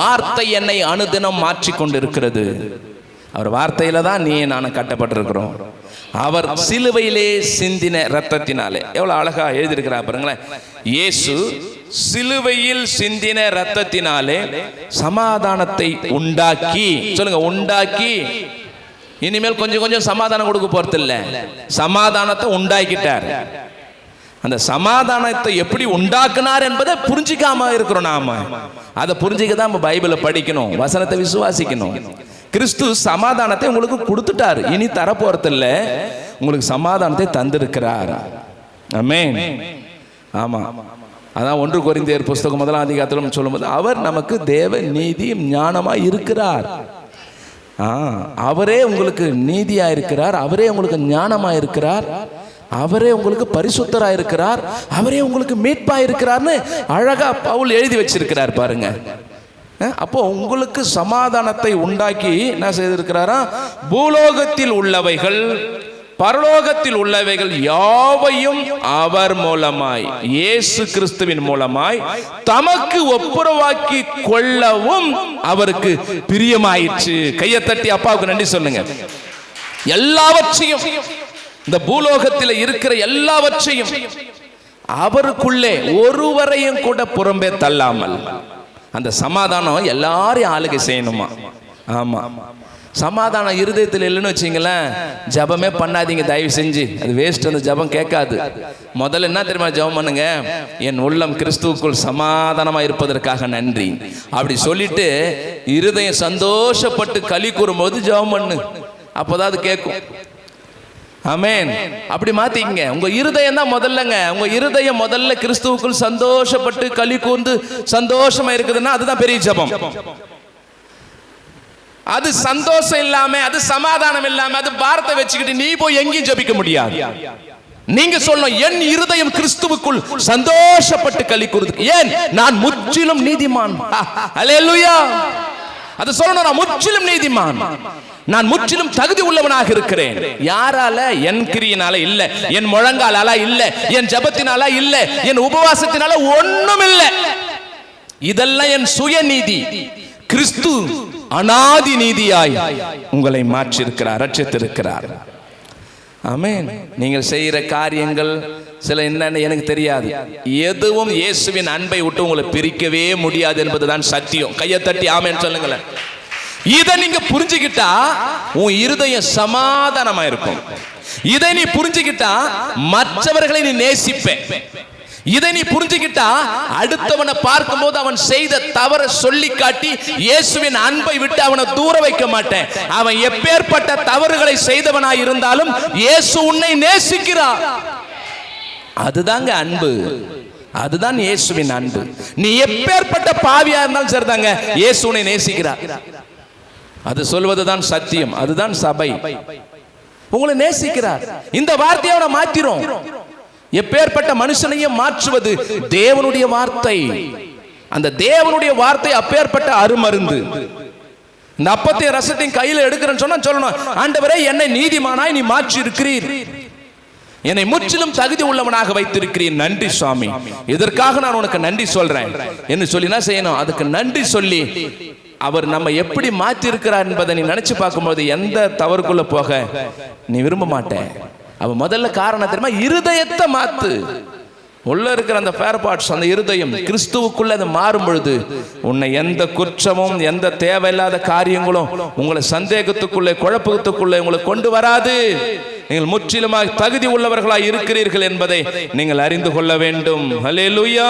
வார்த்தை என்னை அனுதினம் மாற்றி கொண்டிருக்கிறது அவர் வார்த்தையில தான் நீ நான் கட்டப்பட்டிருக்கிறோம். அவர் சிலுவையிலே சிந்தின ரத்தத்தினாலே எவ்வளவு அழகா எழுதியிருக்கிறா பாருங்களேன். இயேசு சிலுவையில் சிந்தின ரத்தத்தினாலே சமாதானத்தை உண்டாக்கி சொல்லுங்க உண்டாக்கி. இனிமேல் கொஞ்சம் கொஞ்சம் சமாதானம் கொடுக்க போறது இல்லை சமாதானத்தை உண்டாக்கிட்டார். அந்த சமாதானத்தை எப்படி உண்டாக்குனார் என்பதை புரிஞ்சிக்காம இருக்கிறோம் நாம. அதை புரிஞ்சிக்க தான் நம்ம பைபிளை படிக்கணும் வசனத்தை விசுவாசிக்கணும். கிறிஸ்து சமாதானத்தை உங்களுக்கு கொடுத்துட்டார். இனி தரப்போறதில்ல. உங்களுக்கு சமாதானத்தை தந்திருக்கிறார். ஆமென். ஆமா. அதான் ஒன்று கொரிந்தியர் புஸ்தகம் முதலாம் அதிகாரத்திலும் சொல்லும்போது அவர் நமக்கு தேவ நீதியும் ஞானமாக இருக்கிறார். ஆ அவரே உங்களுக்கு நீதியாக இருக்கிறார். அவரே உங்களுக்கு ஞானமாக இருக்கிறார். அவரே உங்களுக்கு பரிசுத்தராக இருக்கிறார் அவரே உங்களுக்கு மீட்பாக இருக்கிறார்னு அழகா பவுல் எழுதி வச்சிருக்கிறார் பாருங்க. அப்போ உங்களுக்கு சமாதானத்தை உண்டாக்கி என்ன செய்திருக்கிறாரா? பூலோகத்தில் உள்ளவைகள் பரலோகத்தில் உள்ளவைகள் யாவையும் அவர் மூலமாய் இயேசு கிறிஸ்துவின் மூலமாய் தமக்கு ஒப்புரவாக்கி கொள்ளவும் அவருக்கு பிரியமாயிற்று. கையை தட்டி அப்பாவுக்கு நன்றி சொல்லுங்க. எல்லாவற்றையும் இந்த பூலோகத்தில் இருக்கிற எல்லாவற்றையும் அவருக்குள்ளே ஒருவரையும் கூட புறம்பே தள்ளாமல். அந்த சமாதானம் எல்லாரையும் ஆளுகை செய்யணுமா? ஆமா. சமாதானம் இருதயத்தில் இல்லைன்னு வச்சிங்களேன் ஜபமே பண்ணாதீங்க தயவு செஞ்சு. அது வேஸ்ட் அந்த ஜபம் கேட்காது. முதல்ல என்ன தெரியுமா ஜபம் பண்ணுங்க? என் உள்ளம் கிறிஸ்துவுக்குள் சமாதானமாக இருப்பதற்காக நன்றி. அப்படி சொல்லிட்டு இருதயம் சந்தோஷப்பட்டு களி கூறும்போது ஜபம் பண்ணு. அப்போதான் அது கேட்கும். அமேன் அப்படி மாத்திக்கங்க. உங்க இருதயம் தான் முதல்லங்க. உங்க இருதயம் முதல்ல கிறிஸ்துவுக்குள் சந்தோஷப்பட்டு களி கூர்ந்து சந்தோஷமா இருக்குதுன்னா அதுதான் பெரிய ஜெபம். அது சந்தோஷம் இல்லாம அது சமாதானம் இல்லாம அது பாரத்தை வச்சுக்கிட்டு நீ போய் எங்கேயும் ஜெபிக்க முடியாது. நீங்க சொல்லணும் என் இருதயம் கிறிஸ்துவுக்குள் சந்தோஷப்பட்டு களி கூறுது. ஏன்? நான் முற்றிலும் நீதிமான். அல்லேலூயா அது சொல்லணும் நான் முற்றிலும் நீதிமான். நான் முற்றிலும் தகுதி உள்ளவனாக இருக்கிறேன். யாரால? என் கிரியினால இல்ல. என் முழங்காலால இல்ல. என் ஜபத்தினால இல்ல. என் உபவாசத்தினால ஒண்ணும் இல்ல. இதெல்லாம் என் சுயநீதி. கிறிஸ்து அனாதி நீதியாய் உங்களை மாற்றிருக்கிறார் ரட்சித்திருக்கிறார். ஆமென். நீங்கள் செய்கிற காரியங்கள் சில என்னன்னு எனக்கு தெரியாது. எதுவும் இயேசுவின் அன்பை விட்டு உங்களை பிரிக்கவே முடியாது என்பதுதான் சத்தியம். கையை தட்டி ஆமேன்னு சொல்லுங்களேன். இதை நீங்க புரிஞ்சுக்கிட்டா உன் இருதயம் சமாதானமா இருக்கும் இதை நீ புரிஞ்சுக்கிட்டா மற்றவர்களை நீ நேசிப்பேன். இதை நீ புரிஞ்சுக்கிட்டா அடுத்தவனை பார்க்கும்போது அவன் செய்த தவற சொல்லி காட்டி இயேசுவின் அன்பை விட்டு அவனை தூர வைக்க மாட்டேன். அவன் எப்பேற்பட்ட தவறுகளை செய்தவனாய் இருந்தாலும் இயேசு உன்னை நேசிக்கிறான் அதுதாங்க அன்பு. அதுதான் இயேசுவின் அன்பு. நீ எப்பேற்பட்ட பாவியா இருந்தாலும் சரிதாங்க. இயேசு உன்னை நேசிக்கிறார். அது சொல்வதுதான் சத்தியம். அதுதான் சபை. உங்களை நேசிக்கிறார். இந்த வார்த்தையை அவனை மாத்திரும். எப்பேற்பட்ட மனுஷனையும் மாற்றுவது தேவனுடைய வார்த்தை. அந்த தேவனுடைய வார்த்தை அப்பேற்பட்ட அருமருந்து. இந்த அப்பத்தையும் ரசத்தையும் கையில் எடுக்கிறேன்னு சொன்னா சொல்லணும். ஆண்டவரே என்னை நீதிமானாய் நீ மாற்றி இருக்கிறீர் என்னை முற்றிலும் தகுதி உள்ளவனாக வைத்திருக்கிறேன் நன்றி சுவாமி. இதற்காக நான் உனக்கு நன்றி சொல்றேன். என்று சொல்லி என்ன செய்யணும்? அதுக்கு நன்றி சொல்லி அவர் நம்ம எப்படி மாற்றி இருக்கிறார் என்பதை நீ நினைச்சு பார்க்கும்போது எந்த தவறுக்குள்ள போக நீ விரும்ப மாட்டேன் அவ முதல்ல காரணம் தெரியுமா? இருதயத்தை மாத்து. உள்ள இருக்கிற அந்த ஃபேர் பார்ட்ஸ் அந்த இருதயம் கிறிஸ்துவுக்குள்ள அது மாறும் பொழுது உன்னை எந்த குற்றமும் எந்த தேவையில்லாத காரியங்களும் உங்களை சந்தேகத்துக்குள்ளே குழப்பத்துக்குள்ளே உங்களை கொண்டு வராது. நீங்கள் முற்றிலுமாக தகுதி உள்ளவர்களாய் இருக்கிறீர்கள் என்பதை நீங்கள் அறிந்து கொள்ள வேண்டும். ஹalleluya